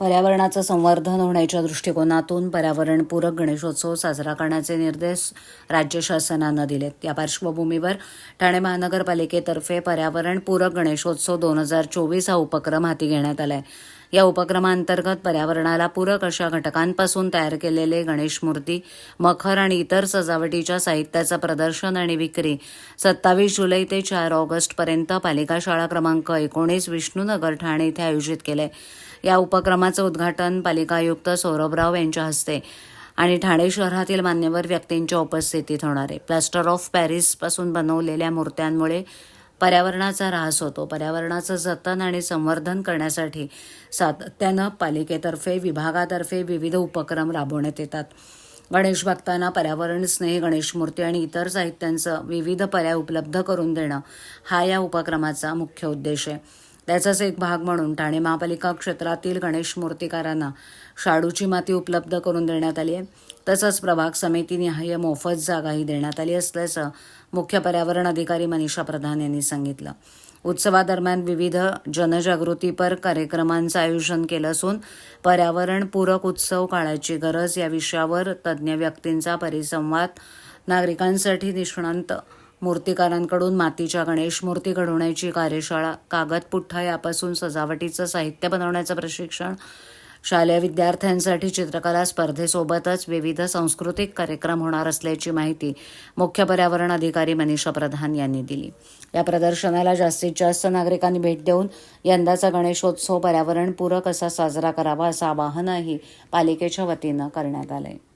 पर्यावरणाचं संवर्धन होण्याच्या दृष्टिकोनातून पर्यावरणपूरक गणेशोत्सव साजरा करण्याचे निर्देश राज्य शासनानं दिलेत. या पार्श्वभूमीवर ठाणे महानगरपालिकेतर्फे पर्यावरणपूरक गणेशोत्सव दोन हजार चोवीस हा उपक्रम हाती घेण्यात आलाय. या उपक्रमांतर्गत पर्यावरणाला पूरक अशा घटकांपासून तयार केलेले गणेश मूर्ती मखर आणि इतर सजावटीच्या साहित्याचं प्रदर्शन आणि विक्री. सत्तावीस जुलै ते चार ऑगस्टपर्यंत पालिका शाळा क्रमांक एकोणीस विष्णुनगर ठाणे इथे आयोजित केले. या उपक्रमाचं उद्घाटन पालिका आयुक्त सौरभराव यांच्या हस्ते आणि ठाणे शहरातील मान्यवर व्यक्तींच्या उपस्थितीत होणार आहे. प्लास्टर ऑफ पॅरिसपासून बनवलेल्या मूर्त्यांमुळे पर्यावरणाचा ऱ्हास होतो. पर्यावरणाचं जतन आणि संवर्धन करण्यासाठी सातत्यानं पालिकेतर्फे विभागातर्फे विविध उपक्रम राबवण्यात येतात. गणेश भक्तांना पर्यावरण स्नेही गणेश मूर्ती आणि इतर साहित्यांचं विविध पर्याय उपलब्ध करून देणं हा या उपक्रमाचा मुख्य उद्देश आहे. त्याचाच एक भाग म्हणून ठाणे महापालिका क्षेत्रातील गणेश मूर्तिकारांना शाडूची माती उपलब्ध करून देण्यात आली आहे. तसंच प्रभाग समितीनिहाय मोफत जागाही देण्यात आली असल्याचं मुख्य पर्यावरण अधिकारी मनीषा प्रधान यांनी सांगितलं. उत्सवादरम्यान विविध जनजागृतीपर कार्यक्रमांचं आयोजन केलं असून पर्यावरणपूरक उत्सव काळाची गरज या विषयावर तज्ज्ञ व्यक्तींचा परिसंवाद नागरिकांसाठी निष्णांत मूर्तिकारांकडून मातीच्या गणेश मूर्ती घडवण्याची कार्यशाळा कागदपुठ्ठा यापासून सजावटीचं साहित्य बनवण्याचं प्रशिक्षण शालेय विद्यार्थ्यांसाठी चित्रकला स्पर्धेसोबतच विविध सांस्कृतिक कार्यक्रम होणार असल्याची माहिती मुख्य पर्यावरण अधिकारी मनीषा प्रधान यांनी दिली. या प्रदर्शनाला जास्तीत जास्त नागरिकांनी भेट देऊन यंदाचा गणेशोत्सव पर्यावरणपूरक असा साजरा करावा असं आवाहनही पालिकेच्या वतीनं करण्यात आलं आहे